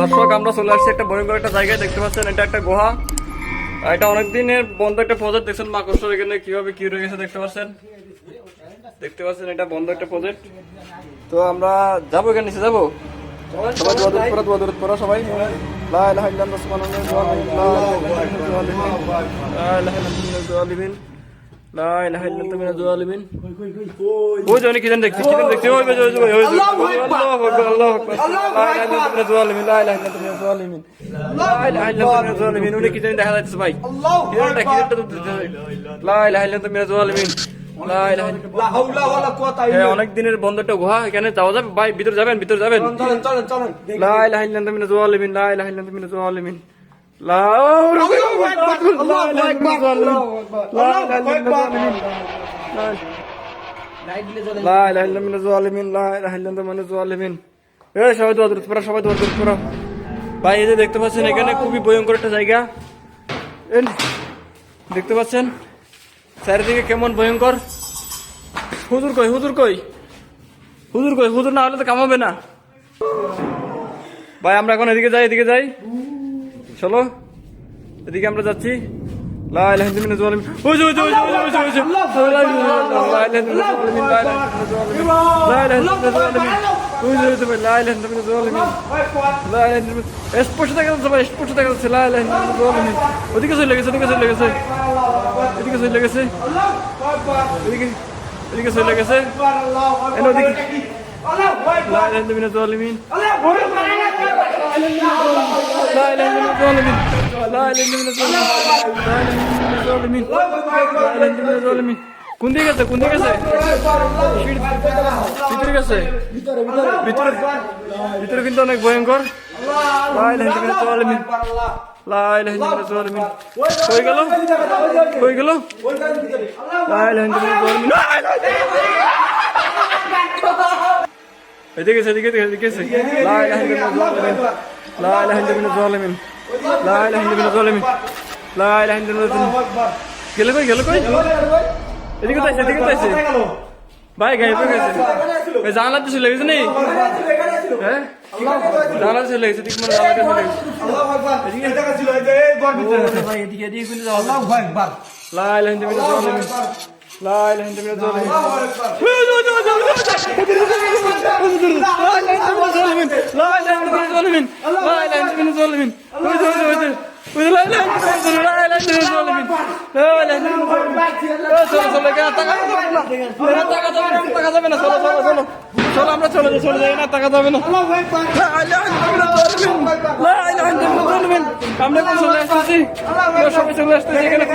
দর্শক, আমরা চলে আসছি একটা ভয়ঙ্কর একটা জায়গায়, দেখতে পাচ্ছেন, এটা একটা গুহা। এটা অনেক দিনের বন্ধ একটা প্রজেক্ট দেখছেন মাকড়সর এখানে কীভাবে কি রয়ে গেছে, দেখতে পাচ্ছেন? দেখতে পাচ্ছেন, এটা বন্ধ একটা প্রজেক্ট তো আমরা যাব এখানে নিচে, যাব? সবাই দোয়া দূর করা সবাই। লা ইলাহা ইল্লাল্লাহ, সুবহানাল্লাহ লা ইলাহা ইল্লাল্লাহ মিনাল জালিমিন ওই যে কি জান দেখছি কি জান দেখছি ওই যে ওই যে ওই যে আল্লাহু উনি কি দেখা যাচ্ছে ভাই। আল্লাহু আকবার। লা ইলাহা ইল্লাল্লাহ মিনাল জালিমিন হ্যাঁ, অনেক দিনের বন্ধ একটা গুহা এখানে যাওয়া যাবে ভাই ভিতরে যাবেন ভিতরে যাবেন। লা ইলাহা ইল্লাল্লাহ মিনাল জালিমিন লা ইলাহা ইল্লাল্লাহ মিনাল জালিমিন সবাই দোয়া দূরত সবাই দোয়া দূরত ভাই এই যে দেখতে পাচ্ছেন এখানে খুবই ভয়ঙ্কর একটা জায়গা। দেখতে পাচ্ছেন? চারিদিকে কেমন ভয়ঙ্কর। হুজুর কই হুজুর কই? হুজুর কই হুজুর না হলে তো কামাবে না। ভাই আমরা এখন এদিকে যাই এদিকে যাই। চলো এদিকে আমরা যাচ্ছি। দেখা ভাই দেখা লা ইলাহা ইল্লাল্লাহ ওদিকে চলে গেছে ওদিকে চলে গেছে। এদিকে চলে গেছে। এদিকে এদিকে চলে গেছে। এনে ওদিকে লা ইলাহা ইল্লাল্লাহ জালিমিন। لا اله الا الظالمين لا اله الا الظالمين لا اله الا الظالمين কোন দিকে গেছে কোন দিকে গেছে ভিতরে গেছে ভিতরে ভিতরে কিন্তু অনেক ভয়ঙ্কর লা ইলাহা ইল্লাল্লাহ জালিমিন লা ইলাহা ইল্লাল্লাহ জালিমিন কই গেল কই গেল লা ইলাহা ইল্লাল্লাহ জালিমিন লা ইলাহা এদিকে গেছে এদিকে গেছে এদিকে ইলাহা ইল্লাল্লাহ জালিমিন লা ইলাহা ইল্লাল্লাহ জালিমিন লা ইলাহা ইল্লাল্লাহ জালিমিন লা ইলাহা ইল্লাল্লাহ জালিমিন গেলে কই গেলে কই? এদিকে তো আছে এদিকে তো আছে ভাই গায়ে পড়ে গেছে। এই জানলা তো চলে গেছে নি? হ্যাঁ? জানলা তো চলে গেছে ঠিক মানে জানলা চলে গেছে। আল্লাহু আকবার। এই জায়গা ছিল এই ঘর ভিতরে ভাই এদিকে এদিকে কিন্তু আল্লাহু আকবার। লা ইলাহা ইল্লাল্লাহ জালিমিন লা ইলাহা ইল্লাল্লাহ জালিমিন لا الله চলো চলো কেন টাকা যাবে না এরা টাকা যাবে না টাকা যাবে না চলো চলো চলো চলো আমরা চলে যাই চলে যাই না টাকা যাবে না আল্লাহু আকবার لا اله الا الله الظالمين لا اله الا الله الظالمين আমরা কোন চলে আসতেছি সবাই চলে আসতেছি এখানে